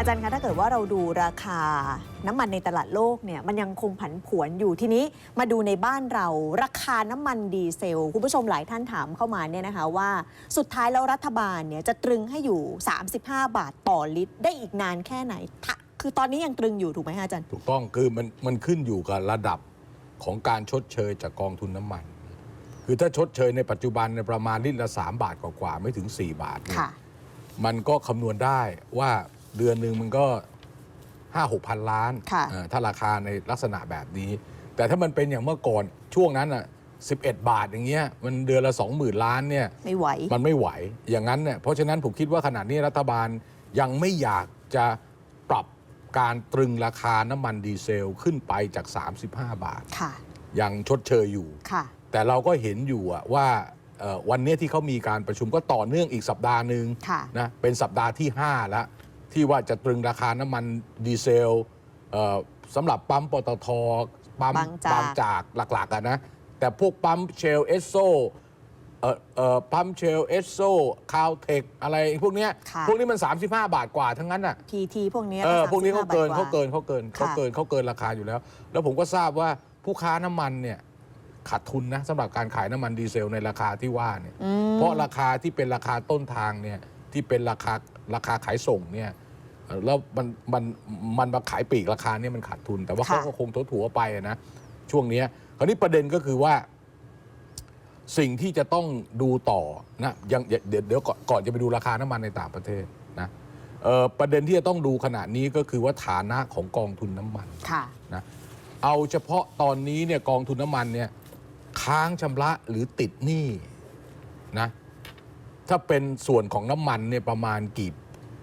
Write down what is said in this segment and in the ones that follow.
อาจารย์คะถ้าเกิดว่าเราดูราคาน้ำมันในตลาดโลกเนี่ยมันยังคงผันผวนอยู่ทีนี้มาดูในบ้านเราราคาน้ำมันดีเซล คุณผู้ชมหลายท่านถามเข้ามาเนี่ยนะคะว่า สุดท้ายแล้วรัฐบาลเนี่ยจะตรึงให้อยู่ 35 บาทต่อลิตร ได้อีกนานแค่ไหนถ้าคือตอนนี้ยังตรึงอยู่ถูกไหมคะอาจารย์ ถูกต้องคือมันมันขึ้นอยู่กับระดับของการชดเชยจากกองทุนน้ำมัน คือถ้าชดเชยในปัจจุบันในยประมาณลิตรละ 3 บาทกว่าๆไม่ถึง 4 บาทเนี่ยค่ะมันก็คำนวณได้ว่า เดือนหนึ่งมันก็ห้าหกพันล้านค่ะเอ่อถ้าราคาในลักษณะแบบนี้ แต่ถ้ามันเป็นอย่างเมื่อก่อนช่วงนั้นอะ11 บาทอย่างเงี้ยมันเดือนละ 20,000 ล้านเนี่ยไม่ไหวมันไม่ไหวอย่างนั้นเนี่ยเพราะฉะนั้นผมคิดว่าขณะนี้รัฐบาลยังไม่อยากจะปรับการตรึงราคาน้ำมันดีเซลขึ้นไปจาก 35 บาทค่ะยังชดเชยอยู่ค่ะแต่เราก็เห็นอยู่อะว่าเอ่อวันนี้ที่เขามีการประชุมก็ต่อเนื่องอีกสัปดาห์หนึ่งค่ะนะเป็นสัปดาห์ที่ 5 แล้ว ที่ว่าจะตรึงราคาน้ำมันดีเซลเอ่อสำหรับปั๊มปตทปั๊มบางจากบางจากหลักๆอะนะ แต่พวกปั๊มเชลเอสโซเอ่อเอ่อปั๊มเชลเอสโซคาวเทคอะไรพวกเนี้ยค่ะพวกนี้มัน 35 บาทกว่าทั้งนั้นอะ PT พวกเนี้ยเออก็พวกนี้เขาเกิน35เขาเกินบทเขาเกินเขาค่ะเกินเขาเกินราคาอยู่แล้ว แล้วผมก็ทราบว่าผู้ค้าน้ำมันเนี่ยขาดทุนนะสำหรับการขายน้ำมันดีเซลในราคาที่ว่าเนี่ยอืมเพราะราคาที่เป็นราคาต้นทางเนี่ยที่เป็นราคาราคาขายส่งเนี่ยเอ่อ แล้วมันมันมันมาขายปลีกราคาเนี่ยมันขาดทุน แต่ว่าค่ะเขาก็คงทถัวๆไปอะนะช่วงเนี้ยคราวนี้ประเด็นก็คือว่า สิ่งที่จะต้องดูต่อนะยังเดี๋ยวเดี๋ยวเดี๋ยวก่อนก่อนจะไปดูราคาน้ำมันในต่างประเทศนะเอ่อประเด็นที่จะต้องดูขณะนี้ก็คือว่าฐานะของกองทุนน้ำมัน ค่ะ นะเอาเฉพาะตอนนี้เนี่ยกองทุนน้ำมันเนี่ยค้างชำระหรือติดหนี้นะถ้าเป็นส่วนของน้ำมันเนี่ยประมาณกี่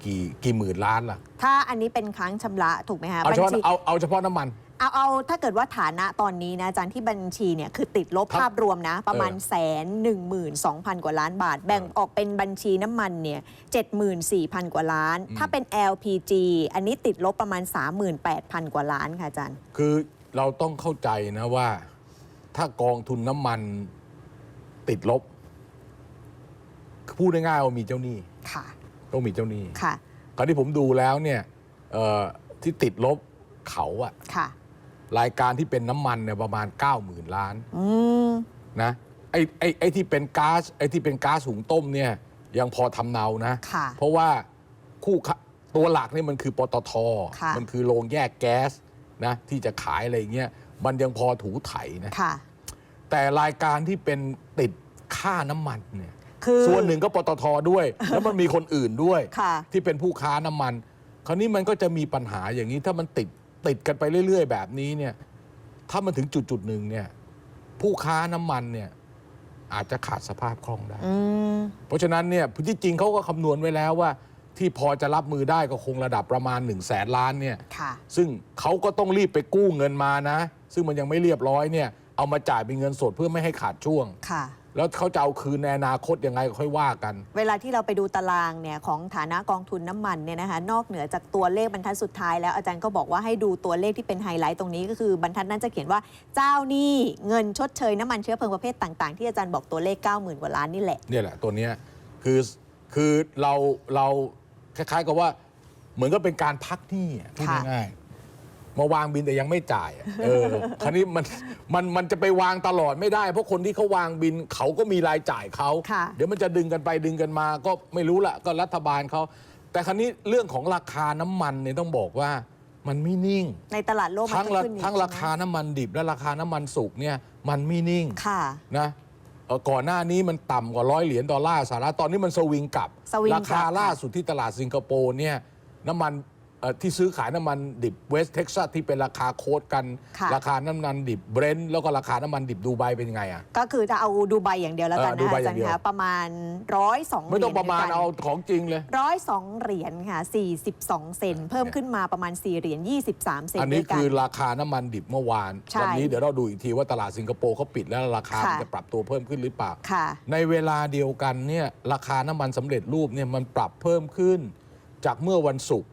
กี่กี่หมื่นล้านล่ะถ้าอันนี้เป็นค้างชำระถูกไหมคะเอาเฉพาะบัญชีเอาเอาเฉพาะน้ำมัน เอาเอาถ้าเกิดว่าฐานะตอนนี้นะอาจารย์ที่บัญชีเนี่ยคือติดลบครับภาพรวมนะ ประมาณเออแสนหนึ่งหมื่นสองพันกว่าล้านบาท แบ่งออกเป็นบัญชีน้ำมันเนี่ยเจ็ดหมื่นสี่พันกว่าล้านถ้าเป็น LPG อันนี้ติดลบประมาณ 38,000 กว่าล้านค่ะอาจารย์ คือเราต้องเข้าใจนะว่า ถ้ากองทุนน้ำมันติดลบพูดง่ายๆว่ามีเจ้าหนี้ ค่ะ ต้องมีเจ้าหนี้ค่ะ คราวที่ผมดูแล้วเนี่ยเอ่อที่ติดลบเขาอะค่ะ รายการที่เป็นน้ำมันเนี่ยประมาณ 90,000 ล้านอืมนะไอ้ไอ้ไอ้ที่เป็นก๊าซไอ้ที่เป็นก๊าซหุงต้มเนี่ยยังพอทำเนานะค่ะเพราะว่าคู่ค้าตัวหลักนี่มันคือปตทค่ะมันคือโรงแยกแก๊สนะที่จะขายอะไรเงี้ยมันยังพอถูไถนะค่ะแต่รายการที่เป็นติดค่าน้ำมันเนี่ย คือส่วนหนึ่งก็ปตทด้วย แล้วมันมีคนอื่นด้วย ค่ะ ที่เป็นผู้ค้าน้ำมัน คราวนี้มันก็จะมีปัญหาอย่างนี้ถ้ามันติดติดกันไปเรื่อย ๆ แบบนี้เนี่ย ถ้ามันถึงจุดจุดๆหนึ่งเนี่ย ผู้ค้าน้ำมันเนี่ย อาจจะขาดสภาพคล่องได้ อืม เพราะฉะนั้นเนี่ยที่จริงเขาก็คำนวณไว้แล้วว่า ที่พอจะรับมือได้ก็คงระดับประมาณ1นึ่งแสนล้านเนี่ย ค่ะ ซึ่งเขาก็ต้องรีบไปกู้เงินมานะ ซึ่งมันยังไม่เรียบร้อยเนี่ย เอามาจ่ายเป็นเงินสดเพื่อไม่ให้ขาดช่วง ค่ะ แล้วเขาจะเอาคืนในอนาคตยังไงก็ค่อยว่ากัน เวลาที่เราไปดูตารางเนี่ยของฐานะกองทุนน้ำมันเนี่ยนะคะนอกเหนือจากตัวเลขบรรทัดสุดท้ายแล้วอาจารย์ก็บอกว่าให้ดูตัวเลขที่เป็นไฮไลท์ตรงนี้ก็คือบรรทัดนั้นจะเขียนว่าเจ้าหนี้เงินชดเชยน้ำมันเชื้อเพลิงประเภทต่างๆ ที่อาจารย์บอกตัวเลข 90,000กว่าล้านนี่แหละเนี่ยแหละตัวเนี้ยคือคือเราเราคล้ายๆกับว่า เหมือนก็เป็นการพักหนี้อะพูดค่ะ ง่ายๆ มาวางบินแต่ยังไม่จ่ายอะเออ คราวนี้มันมันมันจะไปวางตลอดไม่ได้ เพราะคนที่เขาวางบินเขาก็มีรายจ่ายเขา ค่ะ เดี๋ยวมันจะดึงกันไปดึงกันมา ก็ไม่รู้ละก็รัฐบาลเขา แต่คราวนี้เรื่องของราคาน้ำมันเนี่ยต้องบอกว่ามันไม่นิ่ง ในตลาดโลกมันทั้งก็ราขึ้นอีกทั้งราคาใช่ไหมน้ำมันดิบและราคาน้ำมันสุกเนี่ยมันไม่นิ่ง ค่ะ นะเอ่อก่อนหน้านี้มันต่ำกว่าร้อยเหรียญดอลลาร์สหรัฐตอนนี้มันสวิงกลับ สวิงกลัราบคาค่ะล่าสุดที่ตลาดสิงคโปร์เนี่ยน้ำมันเอ่อ ที่ซื้อขายน้ำมันดิบเวสเท็กซัสที่เป็นราคาโค้ดกัน ค่ะ ราคาน้ำมันดิบเบรนท์แล้วก็ราคาน้ำมันดิบดูไบเป็นยังไงอะ ก็คือจะเอาดูไบอย่างเดียวแล้วกันเออดูนะไบอาอจาย่ารงเดีย์ยว คะประมาณร้อยสองไม่ต้องประมาณเอาของจริงเลย ร้อยสองเหรียญค่ะ42 เซนเพิ่มขึ้นมาประมาณ 4 เหรียญ23 เซนอันนี้ด้วยกัคือราคาน้ำมันดิบเมื่อวาน ใช่วันี้เดี๋ยวเราดูอีกทีว่าตลาดสิงคโปร์เขาปิดแล้วราคาค่ะ มันจะปรับตัวเพิ่มขึ้นหรือเปล่า ค่ะ ในเวลาเดียวกันเนี่ยราคาน้ำมันสำเร็จรูปเนี่ยมันปรับเพิ่มขึ้น จากเมื่อวันศุกร์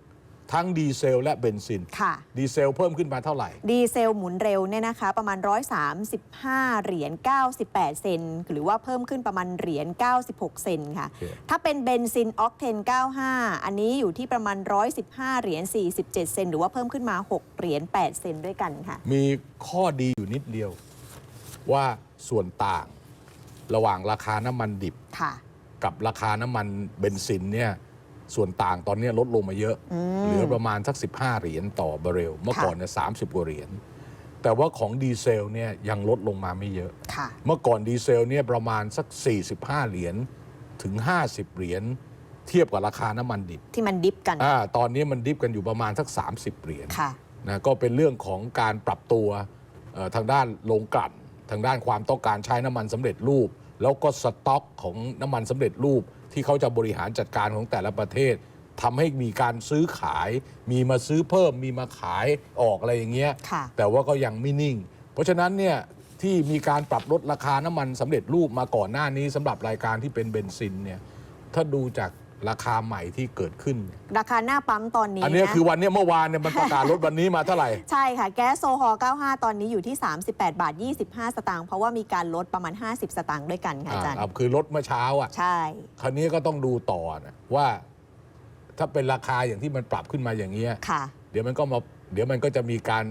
ทั้งดีเซลและเบนซิน ค่ะ ดีเซลเพิ่มขึ้นมาเท่าไหร่ ดีเซลหมุนเร็วเนี่ยนะคะ ประมาณ 135 เหรียญ 98 เซนหรือว่าเพิ่มขึ้นประมาณเหรียญ 96 เซนค่ะ โอเค ถ้าเป็นเบนซินออกเทน 95 อันนี้อยู่ที่ประมาณ 115 เหรียญ 47 เซนหรือว่าเพิ่มขึ้นมา 6 เหรียญ 8 เซนด้วยกันค่ะ มีข้อดีอยู่นิดเดียว ว่าส่วนต่างระหว่างราคาน้ำมันดิบ ค่ะ กับราคาน้ำมันเบนซินเนี่ย ส่วนต่างตอนนี้ลดลงมาเยอะอืมเหลือประมาณสัก 15 เหรียญต่อบาร์เรล เมื่อค่ะก่อนเนี่ยสามสิบกว่าเหรียญ แต่ว่าของดีเซลเนี่ยยังลดลงมาไม่เยอะค่ะเมื่อก่อนดีเซลเนี่ยประมาณสัก 45 เหรียญถึง 50 เหรียญเทียบกับราคาน้ำมันดิบ ที่มันดิฟกันอ่าตอนนี้มันดิฟกันอยู่ประมาณสัก 30 เหรียญค่ะนะก็เป็นเรื่องของการปรับตัวเอ่อทางด้านโรงกลั่น ทางด้านความต้องการใช้น้ำมันสำเร็จรูป แล้วก็สต็อกของน้ำมันสำเร็จรูปที่เขาจะบริหารจัดการของแต่ละประเทศทำให้มีการซื้อขาย มีมาซื้อเพิ่ม มีมาขายออกอะไรอย่างเงี้ย ค่ะ แต่ว่าก็ยังไม่นิ่ง เพราะฉะนั้นเนี่ยที่มีการปรับลดราคาน้ำมันสำเร็จรูปมาก่อนหน้านี้สำหรับรายการที่เป็นเบนซินเนี่ยถ้าดูจาก ราคาใหม่ที่เกิดขึ้นเนี่ยราคาหน้าปั๊มตอนนี้อันเนี้ยนะคือวันเนี้ยเมื่อวานเนี่ยมันประกาศลดวันนี้มาเท่าไหร่ ใช่ค่ะ แก๊สโซฮอล์95 ตอนนี้อยู่ที่ 38 บาท 25 สตางค์เพราะว่ามีการลดประมาณ 50 สตางค์ด้วยกันค่ะอาจารย์อ่าคือลดเมื่อเช้าอะใช่ คราวนี้ก็ต้องดูต่อนะว่าถ้าเป็นราคาอย่างที่มันปรับขึ้นมาอย่างเงี้ยค่ะเดี๋ยวมันก็มาเดี๋ยวมันก็จะมีการ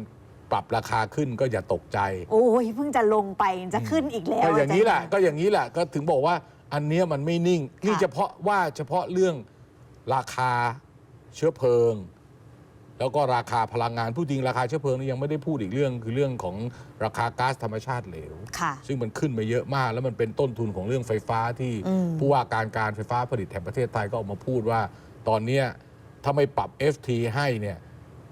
ปรับราคาขึ้นก็อย่าตกใจ โอ้ยเพิ่งจะลงไปจะขึ้นอีกแล้วก็อย่างนี้แหละจรก็อย่างนี้แหละก็ถึงบอกว่า อันเนี้ยมันไม่นิ่ง นี่เฉพาะว่าเฉพาะเรื่องราคาเชื้อเพลิง แล้วก็ราคาพลังงานผู้จริงราคาเชื้อเพลิงนี่ยังไม่ได้พูดอีกเรื่อง คือเรื่องของราคาก๊าซธรรมชาติเหลว ค่ะ ซึ่งมันขึ้นมาเยอะมาก แล้วมันเป็นต้นทุนของเรื่องไฟฟ้าที่อืม ผู้ว่าการการไฟฟ้าผลิตแห่งประเทศไทยก็ออกมาพูดว่า ตอนเนี้ยถ้าไม่ปรับ FT ให้เนี่ย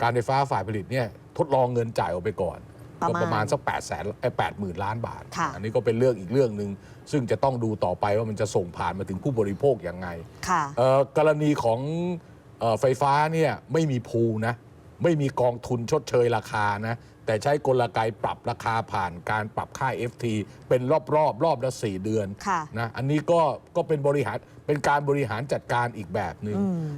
การไฟฟ้าฝ่ายผลิตเนี่ยทดลองเงินจ่ายออกไปก่อนประ ก็มาณประมาณสัก8ปดแสนแปดหมื่นล้านบาทค่ะอันนี้ก็เป็นเรื่องอีกเรื่องหนึ่งซึ่งจะต้องดูต่อไปว่ามันจะส่งผ่านมาถึงผู้บริโภคยังไงค่ะเอ่อกรณีของเออไฟฟ้าเนี่ยไม่มีพูลนะไม่มีกองทุนชดเชยราคานะแต่ใช้กลไกปรับราคาผ่านการปรับค่า FT เป็นรอบๆรอบรอบละ4เดือนค่ะนะอันนี้ก็ก็เป็นบริหารเป็นการบริหารจัดการอีกแบบหนึง่งอืม